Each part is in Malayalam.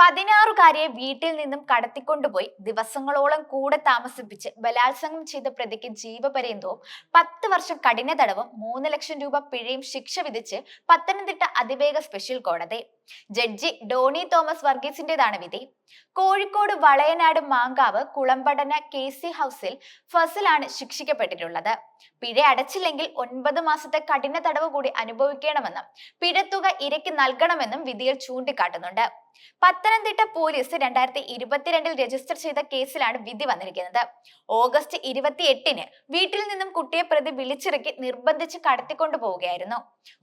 പതിനാറുകാരിയെ വീട്ടിൽ നിന്നും കടത്തിക്കൊണ്ടുപോയി ദിവസങ്ങളോളം കൂടെ താമസിപ്പിച്ച് ബലാത്സംഗം ചെയ്ത പ്രതിക്ക് ജീവപര്യന്തവും പത്ത് വർഷം കഠിന തടവും മൂന്ന് ലക്ഷം രൂപ പിഴയും ശിക്ഷ വിധിച്ച് പത്തനംതിട്ട അതിവേഗ സ്പെഷ്യൽ കോടതി. ജഡ്ജി ഡോണി തോമസ് വർഗീസിന്റേതാണ് വിധി. കോഴിക്കോട് വളയനാട് മാങ്കാവ് കുളമ്പടന കെ സി ഹൗസിൽ ഫസിലാണ് ശിക്ഷിക്കപ്പെട്ടിട്ടുള്ളത്. പിഴ അടച്ചില്ലെങ്കിൽ ഒൻപത് മാസത്തെ കഠിന തടവ് കൂടി അനുഭവിക്കണമെന്നും പിഴത്തുക ഇരയ്ക്ക് നൽകണമെന്നും വിധിയിൽ ചൂണ്ടിക്കാട്ടുന്നുണ്ട്. പത്തനംതിട്ട പോലീസ് രണ്ടായിരത്തി ഇരുപത്തിരണ്ടിൽ രജിസ്റ്റർ ചെയ്ത കേസിലാണ് വിധി വന്നിരിക്കുന്നത്. ഓഗസ്റ്റ് ഇരുപത്തി എട്ടിന് വീട്ടിൽ നിന്നും കുട്ടിയെ പ്രതി വിളിച്ചിറക്കി നിർബന്ധിച്ച് കടത്തിക്കൊണ്ടു പോവുകയായിരുന്നു.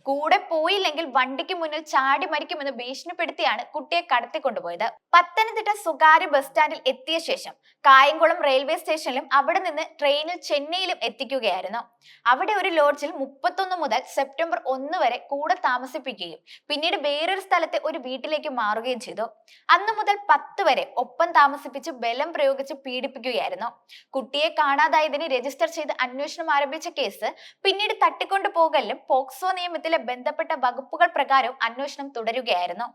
കൂടെ പോയില്ലെങ്കിൽ വണ്ടിക്ക് മുന്നിൽ ചാടി മരിക്കുമെന്ന് ഭീഷണിപ്പെടുത്തിയാണ് കുട്ടിയെ കടത്തിക്കൊണ്ടുപോയത് പത്തനംതിട്ട സ്വകാര്യ ബസ് സ്റ്റാൻഡിൽ എത്തിയ ശേഷം കായംകുളം റെയിൽവേ സ്റ്റേഷനിലും അവിടെ നിന്ന് ട്രെയിനിൽ ചെന്നൈയിലും എത്തിക്കുകയായിരുന്നു. അവിടെ ഒരു ലോഡ്ജിൽ മുപ്പത്തൊന്ന് മുതൽ സെപ്റ്റംബർ ഒന്ന് വരെ കൂടെ താമസിപ്പിക്കുകയും പിന്നീട് വേറൊരു സ്ഥലത്തെ ഒരു വീട്ടിലേക്ക് മാറുകയും ചെയ്തു. അന്നു മുതൽ പത്ത് വരെ ഒപ്പം താമസിപ്പിച്ച് ബലം പ്രയോഗിച്ച് പീഡിപ്പിക്കുകയായിരുന്നു. കുട്ടിയെ കാണാതായതിനെ രജിസ്റ്റർ ചെയ്ത് അന്വേഷണം ആരംഭിച്ച കേസ് പിന്നീട് തട്ടിക്കൊണ്ടു പോകലിലും പോക്സോ നിയമത്തിലെ ബന്ധപ്പെട്ട വകുപ്പുകൾ പ്രകാരം അന്വേഷണം തുടരുകയായിരുന്നു.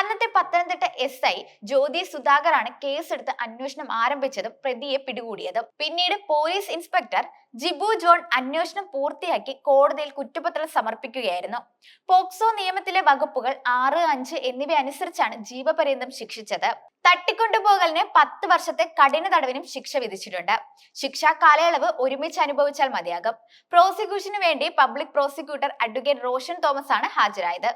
അന്നത്തെ പത്തനംതിട്ട എസ് ഐ ജ്യോതി സുധാകറാണ് കേസെടുത്ത് അന്വേഷണം ആരംഭിച്ചതും പ്രതിയെ പിടികൂടിയതും. പിന്നീട് പോലീസ് ഇൻസ്പെക്ടർ ജിബു ജോൺ അന്വേഷണം പൂർത്തിയാക്കി കോടതിയിൽ കുറ്റപത്രം സമർപ്പിക്കുകയായിരുന്നു. പോക്സോ നിയമത്തിലെ വകുപ്പുകൾ ആറ് അഞ്ച് എന്നിവ അനുസരിച്ചാണ് ജീവപര്യന്തം ശിക്ഷിച്ചത്. തട്ടിക്കൊണ്ടുപോകലിന് പത്ത് വർഷത്തെ കഠിന തടവിനും ശിക്ഷ വിധിച്ചിട്ടുണ്ട്. ശിക്ഷാ കാലയളവ് ഒരുമിച്ച് അനുഭവിച്ചാൽ മതിയാകും. പ്രോസിക്യൂഷന് വേണ്ടി public prosecutor advocate Roshan Thomas ആണ് ഹാജരായത്.